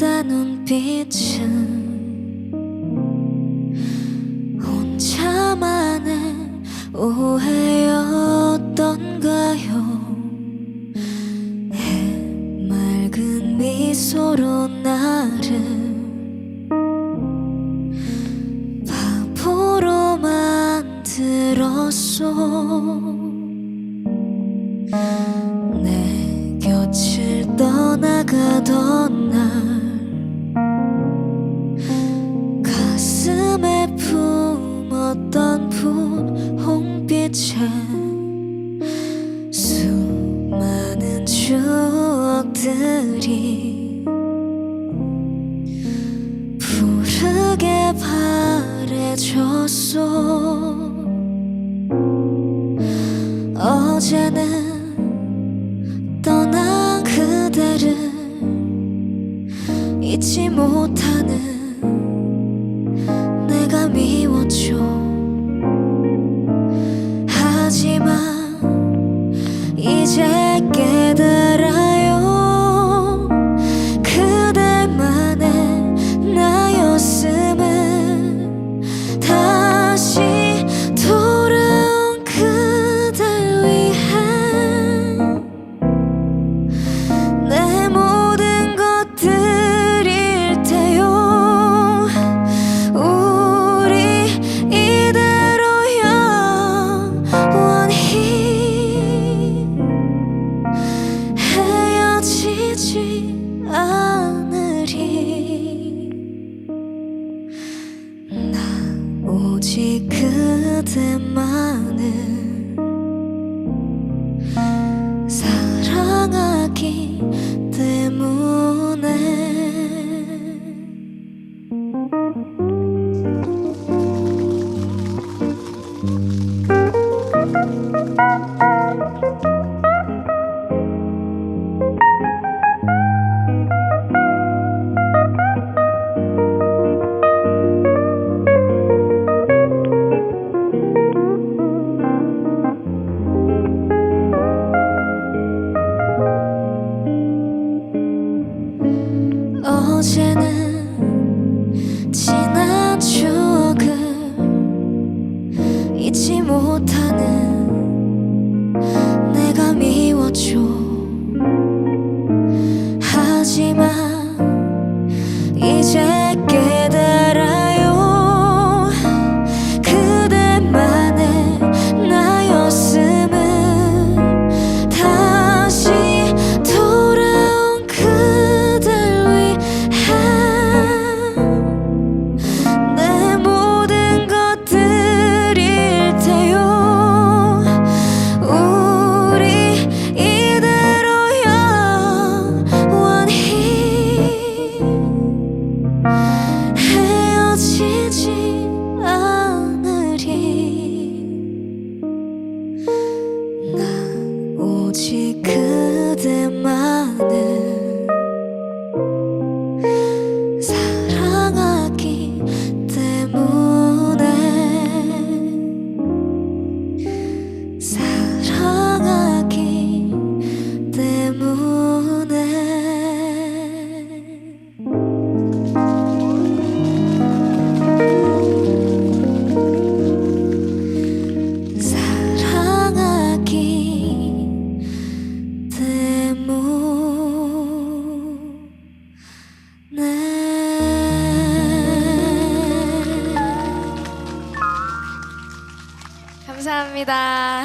긴 그대 눈빛은 혼자만의 오해였던가요? 맑은 미소로 나를 바보로 만들었어 내 곁을 떠나가던 날 품었던 분홍빛에 수많은 추억들이 푸르게 바래졌어 어제는 떠난 그대를 잊지 못하는 하지 오직 그대만을 지난 추억을 잊지 못하는 감사합니다.